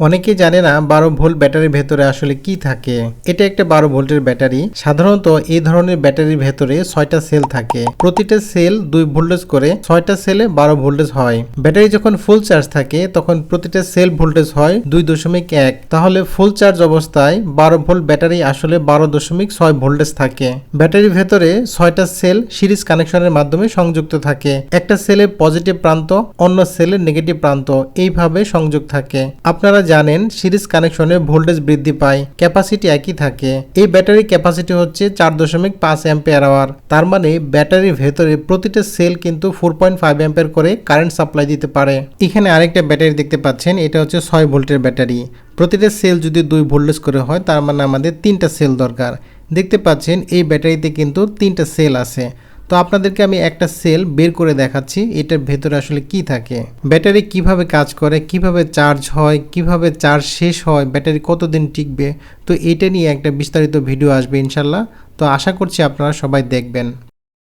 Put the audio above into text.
অনেকেই জানে না বারো ভোল্ট ব্যাটারির ভেতরে আসলে কি থাকে। এটা একটা বারো ভোল্টের ব্যাটারি। সাধারণত এই ধরনের ব্যাটারির ভেতরে ছয়টা সেল থাকে। প্রতিটা সেল দুই ভোল্টেজ করে, ছয়টা সেলে বারো ভোল্টেজ হয়। ব্যাটারি যখন ফুল চার্জ থাকে, তখন প্রতিটা সেল ভোল্টেজ হয় দুই দশমিক এক। তাহলে ফুল চার্জ অবস্থায় বারো ভোল্ট ব্যাটারি আসলে বারো দশমিক ছয় ভোল্টেজ থাকে। ব্যাটারির ভেতরে ছয়টা সেল সিরিজ কানেকশনের মাধ্যমে সংযুক্ত থাকে। একটা সেলে পজিটিভ প্রান্ত, অন্য সেলের নেগেটিভ প্রান্ত। এইভাবে সংযোগ থাকে। আপনারা জানেন, সিরিজ কানেকশনে ভোল্টেজ বৃদ্ধি পায়, ক্যাপাসিটি একই থাকে। এই ব্যাটারির ক্যাপাসিটি হচ্ছে চার দশমিক পাঁচ অ্যাম্পিয়ার আওয়ার। তার মানে ব্যাটারির ভেতরে প্রতিটা সেল কিন্তু ফোর পয়েন্ট ফাইভ অ্যাম্পিয়ার করে কারেন্ট সাপ্লাই দিতে পারে। এখানে আরেকটা ব্যাটারি দেখতে পাচ্ছেন, এটা হচ্ছে ছয় ভোল্টের ব্যাটারি। প্রতিটা সেল যদি দুই ভোল্টেজ করে হয়, তার মানে আমাদের তিনটা সেল দরকার। দেখতে পাচ্ছেন, এই ব্যাটারিতে কিন্তু তিনটা সেল আছে। তো আপনাদেরকে আমি একটা সেল বের করে দেখাচ্ছি, এটার ভেতরে আসলে কি থাকে? ব্যাটারি কীভাবে কাজ করে, কীভাবে চার্জ হয়, কীভাবে চার্জ শেষ হয়, ব্যাটারি কতদিন টিকবে? তো এটা নিয়ে একটা বিস্তারিত ভিডিও আসবে ইনশাল্লাহ। তো আশা করছি আপনারা সবাই দেখবেন।